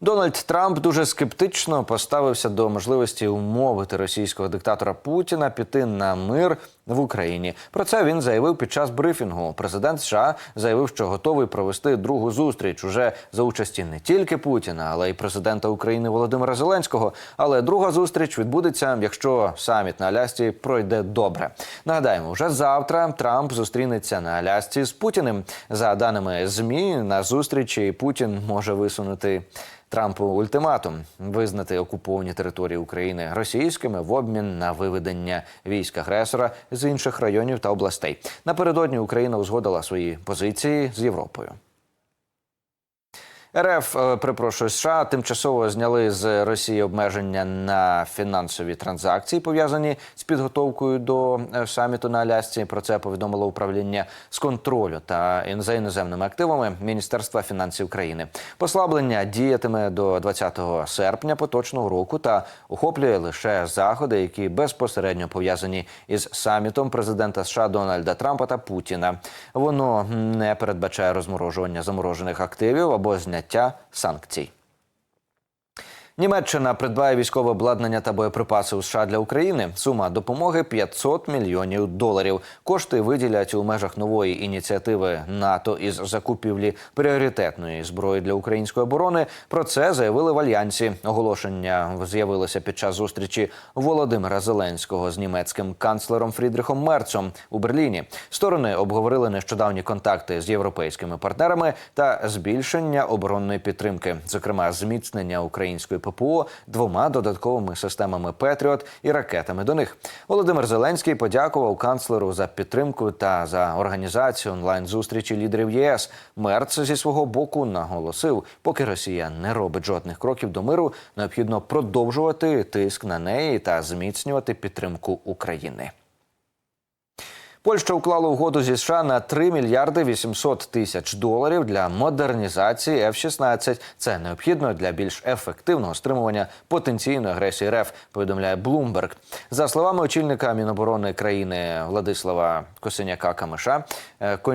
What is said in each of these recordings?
Дональд Трамп дуже скептично поставився до можливості умовити російського диктатора Путіна піти на мир в Україні. Про це він заявив під час брифінгу. Президент США заявив, що готовий провести другу зустріч уже за участі не тільки Путіна, але й президента України Володимира Зеленського. Але друга зустріч відбудеться, якщо саміт на Алясці пройде добре. Нагадаємо, вже завтра Трамп зустрінеться на Алясці з Путіним. За даними змі на зустрічі Путін може висунути. Трампу ультиматум визнати окуповані території України російськими в обмін на виведення військ агресора з інших районів та областей. Напередодні Україна узгодила свої позиції з Європою. РФ, е, перепрошую, США тимчасово зняли з Росії обмеження на фінансові транзакції, пов'язані з підготовкою до е, саміту на Алясці. Про це повідомило управління з контролю та за іноземними активами Міністерства фінансів України. Послаблення діятиме до 20 серпня поточного року та охоплює лише заходи, які безпосередньо пов'язані із самітом президента США Дональда Трампа та Путіна. Воно не передбачає розморожування заморожених активів або зняття санкцій. Німеччина придбає військове обладнання та боєприпаси у США для України. Сума допомоги 500 мільйонів доларів. Кошти виділять у межах нової ініціативи НАТО із закупівлі пріоритетної зброї для української оборони. Про це заявили в альянсі. Оголошення з'явилося під час зустрічі Володимира Зеленського з німецьким канцлером Фрідрихом Мерцом у Берліні. Сторони обговорили нещодавні контакти з європейськими партнерами та збільшення оборонної підтримки, зокрема зміцнення української ППО двома додатковими системами Петріот і ракетами до них. Володимир Зеленський подякував канцлеру за підтримку та за організацію онлайн зустрічі лідерів ЄС. Мерц зі свого боку наголосив, поки Росія не робить жодних кроків до миру, необхідно продовжувати тиск на неї та зміцнювати підтримку України. Польща уклала угоду зі США на 3 мільярди 800 тисяч доларів для модернізації F-16. Це необхідно для більш ефективного стримування потенційної агресії РФ. Повідомляє Bloomberg. За словами очільника Міноборони країни Владислава Косиняка Камиша, е, е,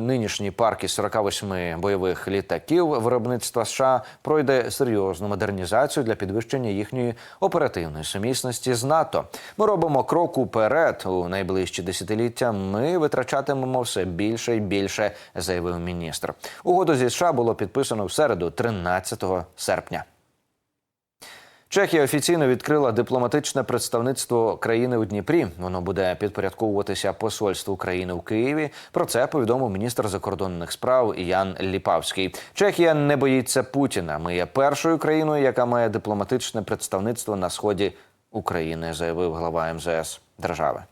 нинішній парк із 48 бойових літаків виробництва США пройде серйозну модернізацію для підвищення їхньої оперативної сумісності з НАТО. Ми робимо крок уперед у найближчі десятиліття. Ми витрачатимемо все більше і більше, заявив міністр. Угоду зі США було підписано в середу, 13 серпня. Чехія офіційно відкрила дипломатичне представництво країни у Дніпрі. Воно буде підпорядковуватися посольству України у Києві. Про це повідомив міністр закордонних справ Ян Ліпавський. Чехія не боїться Путіна. Ми є першою країною, яка має дипломатичне представництво на сході України, заявив глава МЗС держави.